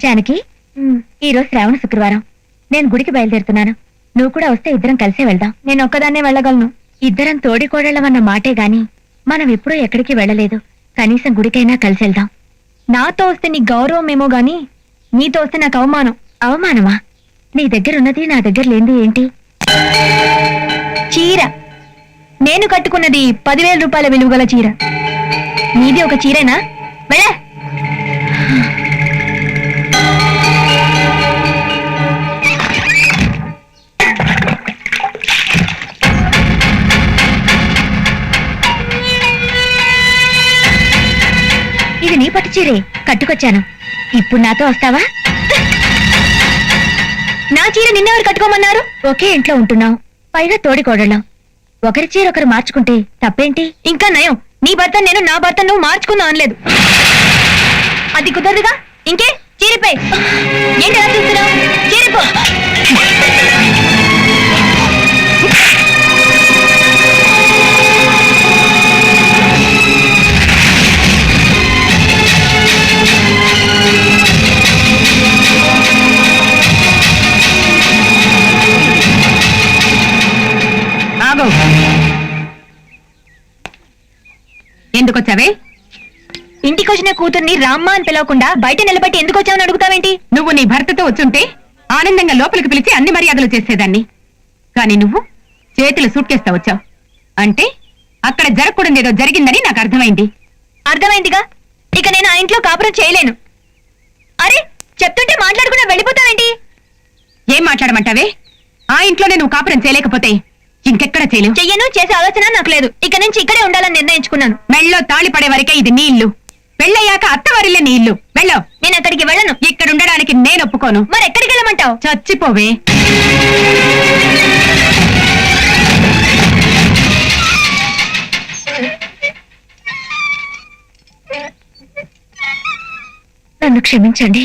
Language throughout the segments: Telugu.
జానకి ఈ రోజు శ్రావణ శుక్రవారం. నేను గుడికి బయలుదేరుతున్నాను. నువ్వు కూడా వస్తే ఇద్దరం కలిసే వెళ్దాం. నేను ఒక్కదాన్నే వెళ్ళగలను. ఇద్దరం తోడికోడళ్ళమన్న మాటే గాని మనం ఎప్పుడూ ఎక్కడికి వెళ్ళలేదు. కనీసం గుడికైనా కలిసి వెళ్దాం. నాతో వస్తే నీ గౌరవం ఏమో గాని నీతో వస్తే నాకు అవమానం. అవమానమా? నీ దగ్గర ఉన్నది నా దగ్గర లేనిది ఏంటి? చీర. నేను కట్టుకున్నది పదివేల రూపాయల విలువ గల చీర. నీది ఒక చీరేనా? వెళ్ళా. చీరే కట్టుకొచ్చాను. ఇప్పుడు నాతో వస్తావా? నా చీర నిన్నెవరు కట్టుకోమన్నారు? ఒకే ఇంట్లో ఉంటున్నాం. పైగా తోడికోడళ్ళం ఒకరి చీర ఒకరు మార్చుకుంటే తప్పేంటి? ఇంకా నయం. నీ భర్త నేను నా భర్త నువ్వు మార్చుకుందాం అనలేదు. అది కుదరదుగా? ఇంకే చీరిపై ఏంటి చూస్తున్నావు? చీరిపో ఎందుకు వచ్చావే ఇంటికి వచ్చిన కూతుర్ని రామ్మ అని పిలవకుండా బయట నిలబెట్టి ఎందుకు వచ్చావని అడుగుతావేంటి? నువ్వు నీ భర్తతో వచ్చుంటే ఆనందంగా లోపలికి పిలిచి అన్ని మర్యాదలు చేసేదాన్ని. కానీ నువ్వు చేతులు సూట్కేస్తా వచ్చావు. అంటే అక్కడ జరగకూడదు ఏదో జరిగిందని నాకు అర్థమైంది. అర్థమైందిగా? ఇక నేను ఆ ఇంట్లో కాపురం చేయలేను. అరే చెప్తుంటే మాట్లాడకుండా వెళ్ళిపోతావేంటి? ఏం మాట్లాడమంటావే? ఆ ఇంట్లోనే నువ్వు కాపురం చేయలేకపోతే ఇంకెక్కడ చేయలేవు చెయ్యను చేసే ఆలోచన నాకు లేదు. ఇక నుంచి ఇక్కడే ఉండాలని నిర్ణయించుకున్నాను. మెళ్ళో తాళి పడే వరకే ఇది నీ ఇల్లు. పెళ్ళయ్యాక అత్తవారిల్లే నీ ఇల్లు. వెళ్ళో. నేను అక్కడికి వెళ్ళను. ఇక్కడ ఉండడానికి నేను ఒప్పుకోను. మరి ఎక్కడికి వెళ్ళమంటావు? చచ్చిపోవే. నన్ను క్షమించండి.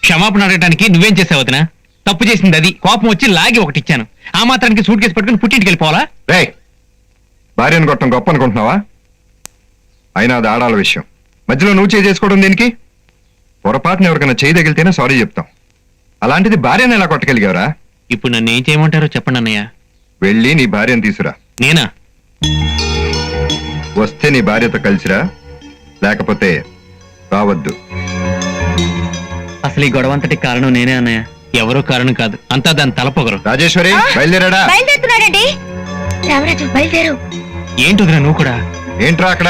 క్షమాపణ అడగడానికి నువ్వేం చేసావు వదినా? తప్పు చేసింది అది. కోపం వచ్చి లాగి ఒకటి ఇచ్చాను ఆ మాత్రానికి సూట్ కేసు పట్టుకుని పుట్టింటికి వెళ్ళిపోవాలా? రే భార్యను కొట్టడం గొప్ప అనుకుంటున్నావా అయినా అది ఆడాల విషయం. మధ్యలో నువ్వు చేసుకోవడం దేనికి? పొరపాటున ఎవరికైనా చేయి తగిలితేనే సారీ చెప్తాం. అలాంటిది భార్యను ఎలా కొట్టగలిగావరా? ఇప్పుడు నన్ను ఏం చేయమంటారో చెప్పండి అన్నయ్య. వెళ్ళి నీ భార్యను తీసురా. నేనా? వస్తే నీ భార్యతో కలిసిరా లేకపోతే రావద్దు. అసలు ఈ గొడవ అంతటికి కారణం నేనే అన్నయ్య. ఎవరో కారణం కాదు. అంతా దాని తలపొగరు రాజేశ్వరి బయలుదేరాడా? బయలుదేరుతున్నాడండి. రామరాజు బయలుదేరు. ఏంటి వదినా నువ్వు కూడా? ఏంట్రా అక్కడ?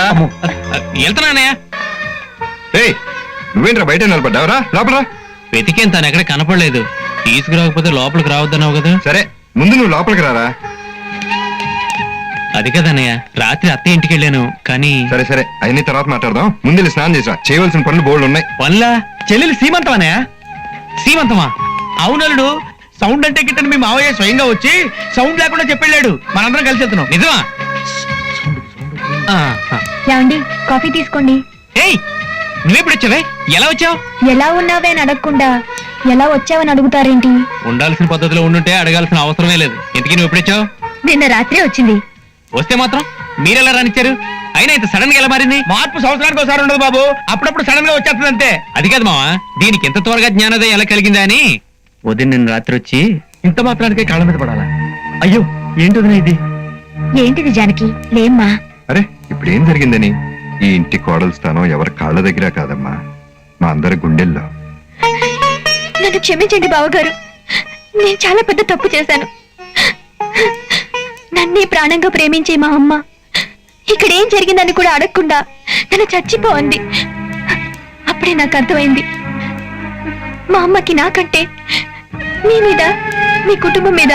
వెళ్తున్నా అన్నయ్య. రేయ్ నువ్వేంట్రా బయట నిలబడ్డావరా లోపల వెతికేం తను ఎక్కడ కనపడలేదు. తీసుకురాకపోతే లోపలికి రావద్దన్నావు కదా. సరే ముందు నువ్వు లోపలికి రారా. అది కదన్నయ్య రాత్రి అత్త ఇంటికి వెళ్ళాను కానీ సరే సరే అయిన తర్వాత మాట్లాడదాం. ముందు స్నానం చేసా చేయవలసిన పనులు బోల్డ్ ఉన్నాయి. పనులా? చెల్లెలు సీమంతం అన్నయ్య. సీమంతమా? అవునలుడు సౌండ్ అంటే గిట్టని మీ మావయ్య స్వయంగా వచ్చి సౌండ్ లేకుండా చెప్పెళ్ళాడు. మనందరం కలిసి వెళ్తున్నాం. నిజమా? ఆ, ఆ. ఏమండి కాఫీ తీసుకోండి. ఏయ్ నువ్వెప్పుడు వచ్చావే? ఎలా వచ్చావు? ఎలా ఉన్నావే అని అడగకుండా ఎలా వచ్చావని అడుగుతారేంటి? ఉండాల్సిన పద్ధతిలో ఉండుంటే అడగాల్సిన అవసరమే లేదు. ఇంతకీ నువ్వు ఎప్పుడు వచ్చావు? నిన్న రాత్రే వచ్చింది. వస్తే మాత్రం మీరెలా రానిచ్చారు? అయినా ఇంత సడన్గా ఎలా మారింది? మార్పు సంవత్సరానికి ఒకసారి ఉండదు బాబు. అప్పుడప్పుడు సడన్గా వచ్చేస్తుంది అంతే అది కాదు మావా దీనికి ఎంత త్వరగా జ్ఞానోదయం ఎలా కలిగిందా అని? ఉదయం నిన్న రాత్రి వచ్చి ఇంత మాత్రానికే కాళ్ళ మీద పడాలా? అయ్యో ఏంటి వదినా ఇది? ఏంటిది జానకి? లేమ్మా. అరే ఇప్పుడు ఏం జరిగిందని? ఈ ఇంటి కోడల స్థానం ఎవరి కాళ్ళ దగ్గర కాదమ్మా. మా అందరి గుండెల్లో. నన్ను క్షమించండి బావగారు. నేను చాలా పెద్ద తప్పు చేశాను. నన్నే ప్రాణంగా ప్రేమించే మా అమ్మ. ఇక్కడ ఏం జరిగిందని కూడా అడగకుండా నన్ను చచ్చిపోంది. అప్పుడే నాకు అర్థమైంది. మా అమ్మకి నాకంటే మీ మీద మీ కుటుంబం మీద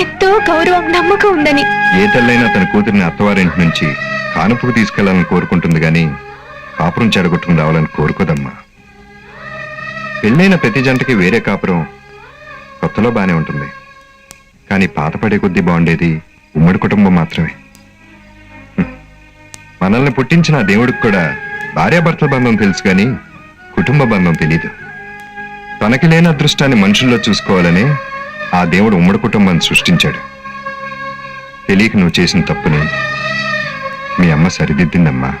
ఎంతో గౌరవం నమ్మకం ఉందని. ఏ తల్లైనా తన కూతురిని అత్తవారింటి నుంచి కానుపుకు తీసుకెళ్ళాలని కోరుకుంటుంది గాని కాపురం చెడగొట్టుకుని రావాలని కోరుకోదమ్మా. పెళ్ళైన ప్రతి జంటకి వేరే కాపురం కొత్తలో బానే ఉంటుంది. కానీ పాత పడే కొద్దీ బాగుండేది ఉమ్మడి కుటుంబం మాత్రమే. మనల్ని పుట్టించిన దేవుడికి కూడా భార్యాభర్తల బంధం తెలుసు కానీ కుటుంబ బంధం తెలీదు. తనకి లేని అదృష్టాన్ని మనుషుల్లో చూసుకోవాలని ఆ దేవుడు ఉమ్మడి కుటుంబాన్ని సృష్టించాడు. తెలియక నువ్వు చేసిన తప్పుని మీ అమ్మ సరిదిద్దిందమ్మా.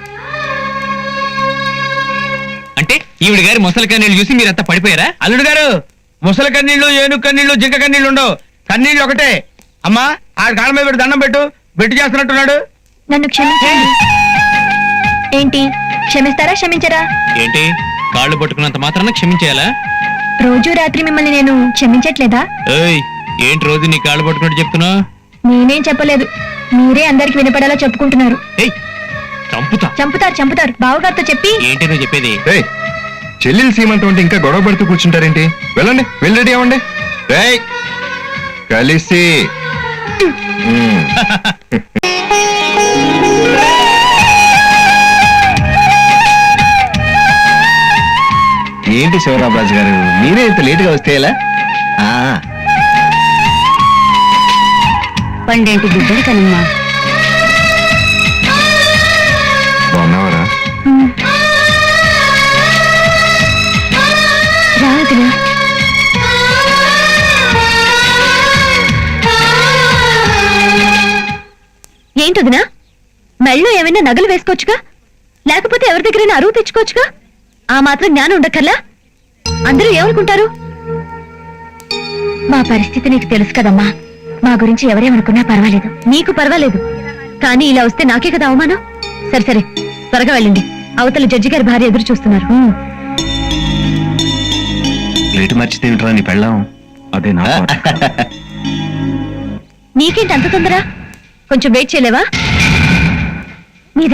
అంటే ఈవిడ గారి ముసలి కన్నీళ్ళు చూసి మీరంతా పడిపోయారా? అల్లుడు గారు ముసలి కన్నీళ్ళు ఏనుగు కన్నీళ్ళు జింక కన్నీళ్ళు ఉండవు. కన్నీళ్ళు ఒకటే. అమ్మా ఆ కాళ్ళ మీద పెట్టి దండం పెట్టు. పెట్టు చేస్తున్నట్టున్నాడు. నన్ను క్షమించండి. ఏంటి? క్షమిస్తారా క్షమించరా? ఏంటి? కాళ్ళు పట్టుకున్నంత మాత్రాన క్షమించేయాలా? రోజు రాత్రి మిమ్మల్ని నేను క్షమించట్లేదా? ఏయ్ ఏంటి రోజు నీ కాళ్ళు పట్టుకున్నట్టు చెప్తున్నా నేనేం చెప్పలేదు. మీరే అందరికి వినపడేలా చెప్పుకుంటున్నారు. ఏయ్ చంపుతా. చంపుతారు చంపుతారు. బావగారితో చెప్పి. ఏంటి నువ్వు చెప్పేది? రేయ్ చెల్లెలు సీమంతం అంటే ఇంకా గొడవ పడుతూ కూర్చుంటారేంటి? వెళ్ళండి వెళ్ళి రెడీ అవ్వండి. రేయ్ కలిసి. ఉమ్. ఏంటి శివరామరాజు గారు? మీరే ఇంత లేటుగా వస్తే ఎలా? పండేంటి బిడ్డలు కనమ్మా బాగున్నావరా ఏంటదినా మెళ్ళో ఏమైనా నగలు వేసుకోవచ్చుగా? లేకపోతే ఎవరి దగ్గరైనా అరువు తెచ్చుకోవచ్చుగా? ఆ మాత్రం జ్ఞానం ఉండక్కర్లా? అందరూ ఏమనుకుంటారు? మా పరిస్థితి నీకు తెలుసు కదమ్మా. మా గురించి ఎవరేమనుకున్నా పర్వాలేదు. నీకు పర్వాలేదు. కానీ ఇలా వస్తే నాకే కదా అవమానం? సరే సరే. త్వరగా వెళ్ళండి. అవతల జడ్జి గారి భార్య ఎదురు చూస్తున్నారు. నీ పెళ్ళాం? అదే నా నీకేంటి అంత తొందర? కొంచెం వెయిట్ చేయలేవా? నీ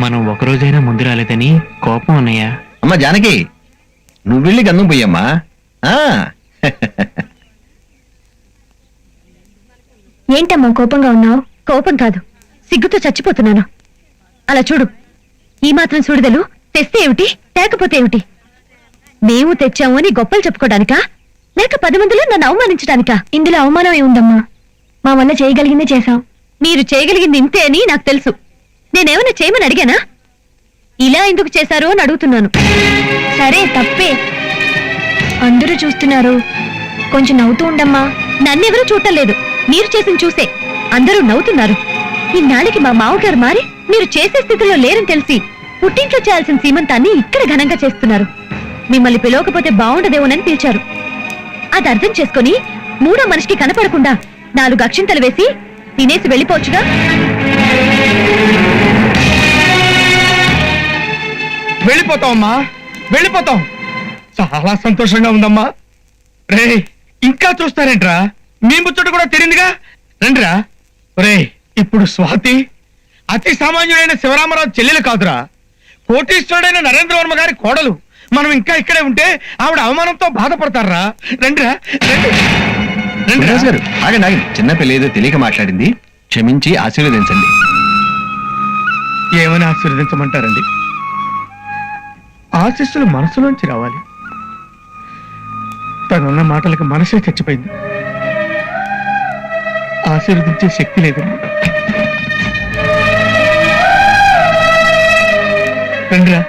మనం ఒక రోజైనా ముందు రాలేదని కోపం అన్నయ్య. అమ్మా జానకి నువ్వు వెళ్ళి గంధం పోయమ్మా ఆ, ఏంటమ్మా కోపంగా ఉన్నావు? కోపం కాదు సిగ్గుతో చచ్చిపోతున్నాను. అలా చూడు ఈ మాత్రం చూడదలు తెస్తే ఏమిటి తేకపోతే ఏమిటి? మేము తెచ్చాము అని గొప్పలు చెప్పుకోవడానికా? లేక పది మందిలో నన్ను అవమానించడానికా? ఇందులో అవమానం ఏముందమ్మా మా వల్ల చేయగలిగిందే చేశాం. మీరు చేయగలిగింది ఇంతే అని నాకు తెలుసు. నేనేమైనా చేయమని అడిగానా? ఇలా ఎందుకు చేశారు అని అడుగుతున్నాను. సరే తప్పే. అందరూ చూస్తున్నారు. కొంచెం నవ్వుతూ ఉండమ్మా. నన్నెవరూ చూడటం లేదు. మీరు చేసిన చూసే. అందరూ నవ్వుతున్నారు. ఇన్నాళ్ళకి మా మావగారు మారి మీరు చేసే స్థితిలో లేరని తెలిసి పుట్టింట్లో చేయాల్సిన సీమంతాన్ని ఇక్కడ ఘనంగా చేస్తున్నారు. మిమ్మల్ని పిలవకపోతే బాగుండదేమోనని పిలిచారు. అది అర్థం చేసుకొని మూడో మనిషికి కనపడకుండా నాలుగు అక్షింతలు వేసి తినేసి వెళ్ళిపోవచ్చుగా? వెళ్ళిపోతావమ్మా. వెళ్ళిపోతాం. చాలా సంతోషంగా ఉందమ్మా. రే ఇంకా చూస్తారేంట్రా? మీ ముచ్చట కూడా తెలియదుగా రండిరా. రే ఇప్పుడు స్వాతి అతి సామాన్యుడైన శివరామరావు చెల్లెలు కాదురా. కోటీశ్వరుడైన నరేంద్ర వర్మ గారి కోడలు. మనం ఇంకా ఇక్కడే ఉంటే ఆవిడ అవమానంతో బాధపడతారా? రండిరా రండి. రండిరా. గురురాజు గారు ఆగండి ఆగండి. చిన్న పిల్ల ఏదో తెలియక మాట్లాడింది. క్షమించి ఆశీర్వదించండి. ఏమని ఆశీర్వదించమంటారండి? ఆశీస్సులు మనసులోంచి రావాలి. తనున్న మాటలకు మనసే చచ్చిపోయింది. ఆశీర్వదించే శక్తి లేదండి రండిరా.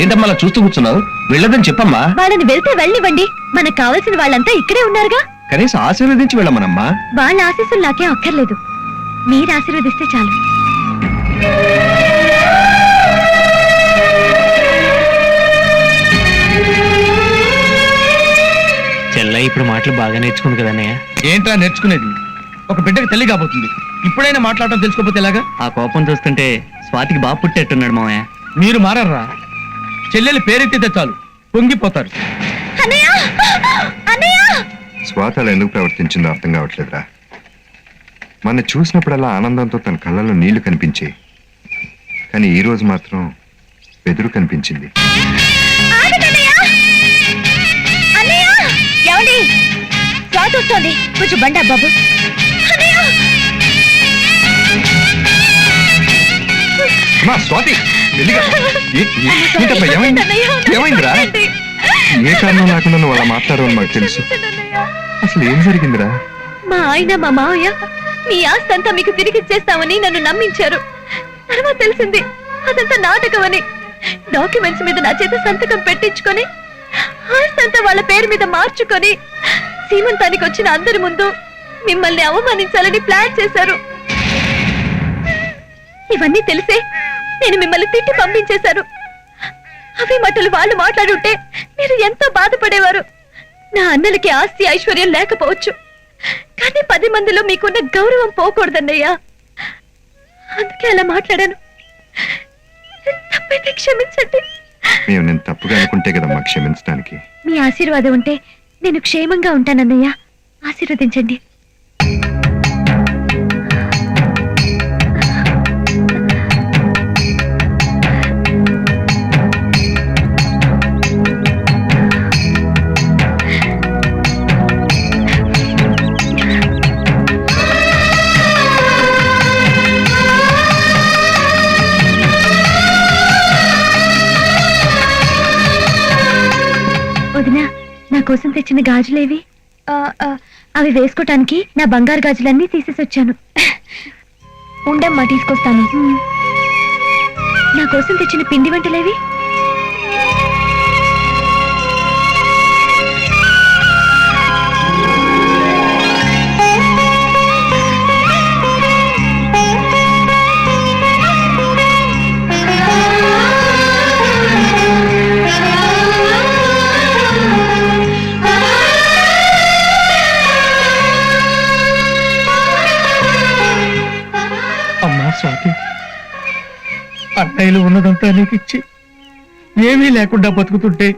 ఏంటమ్మా అలా చూస్తూ కూర్చున్నావు? వెళ్ళదని చెప్పమ్మా. వాళ్ళని వెళ్తే వెళ్ళివ్వండి మనకు కావాల్సిన వాళ్ళంతా ఇక్కడే ఉన్నారుగా. కనీసం ఆశీర్వదించి వెళ్ళమనమ్మా. వాళ్ళ ఆశీస్సులు నాకేం అక్కర్లేదు. మీరు ఆశీర్వదిస్తే చాలు. చెల్ల ఇప్పుడు మాటలు బాగా నేర్చుకుంది కదా అన్నయ్య. ఏంట్రా నేర్చుకునేది? ఒక బిడ్డకి తల్లి కాబోతుంది. ఇప్పుడైనా మాట్లాడటం తెలుసుకోపోతే ఎలాగా? ఆ కోపం చూస్తుంటే స్వాతికి బాగా పుట్టేట్టున్నాడు మామయ్య మీరు మారర్రా. చెల్లెలు పేరెత్తితే చాలు. పొంగిపోతారు. స్వాత అలా ఎందుకు ప్రవర్తించిందో అర్థం కావట్లేదురా. మన చూసినప్పుడల్లా ఆనందంతో తన కళ్ళల్లో నీళ్ళు కనిపించాయి. కానీ ఈ రోజు మాత్రం బెదురు కనిపించింది. వస్తోంది కొంచెం బండా బాబు. స్వాతి ఏమైందిరా? ఏ కారణం లేకుండా నువ్వు అలా మాట్లాడవు మాకు తెలుసు. అసలు ఏం జరిగిందిరా? మా ఆయన మా మావయ్య మీ ఆస్తి అంతా మీకు తిరిగి ఇచ్చేస్తామని నన్ను నమ్మించారు. తర్వాత తెలిసింది. అదంతా నాటకమని. డాక్యుమెంట్స్ మీద నా చేత సంతకం పెట్టించుకొని ఆస్తి వాళ్ళ పేరు మీద మార్చుకొని సీమంతానికి వచ్చిన అందరి ముందు మిమ్మల్ని అవమానించాలని ప్లాన్ చేశారు. ఇవన్నీ తెలిసే నేను మిమ్మల్ని తిట్టి పంపించేశారు. అవి మటలు వాళ్ళు మాట్లాడుంటే మీరు ఎంతో బాధపడేవారు. నా అన్నలకి ఆస్తి ఐశ్వర్యం లేకపోవచ్చు. కానీ పది మందిలో మీకున్న గౌరవం పోకూడదన్నయ్యా. అందుకే అలా మాట్లాడాను. తప్పైతే క్షమించండి. మేము నేను తప్పుగా అనుకుంటే కదమ్మా క్షమించడానికి. మీ ఆశీర్వాదం ఉంటే నేను క్షేమంగా ఉంటానన్నయ్య. ఆశీర్వదించండి. వదినా నా కోసం తెచ్చిన గాజులేవి? అవి వేసుకోటానికి నా బంగారు గాజులన్నీ తీసేసి వచ్చాను. ఉండమ్మా తీసుకొస్తాను. నా కోసం తెచ్చిన పిండి వంటలేవి? అన్నయ్యలు ఉన్నదంతా నీకు ఇచ్చి ఏమీ లేకుండా బతుకుతుంటే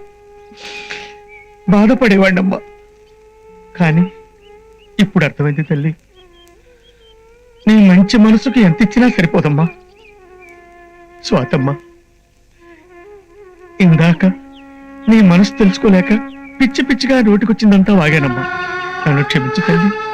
బాధపడేవాడినమ్మా కానీ ఇప్పుడు అర్థమైంది తల్లి. నీ మంచి మనసుకి ఎంత ఇచ్చినా సరిపోదమ్మా. స్వాతమ్మా ఇందాక నీ మనసు తెలుసుకోలేక పిచ్చి పిచ్చిగా నోటికొచ్చిందంతా వాగానమ్మా. నన్ను క్షమించు తల్లి.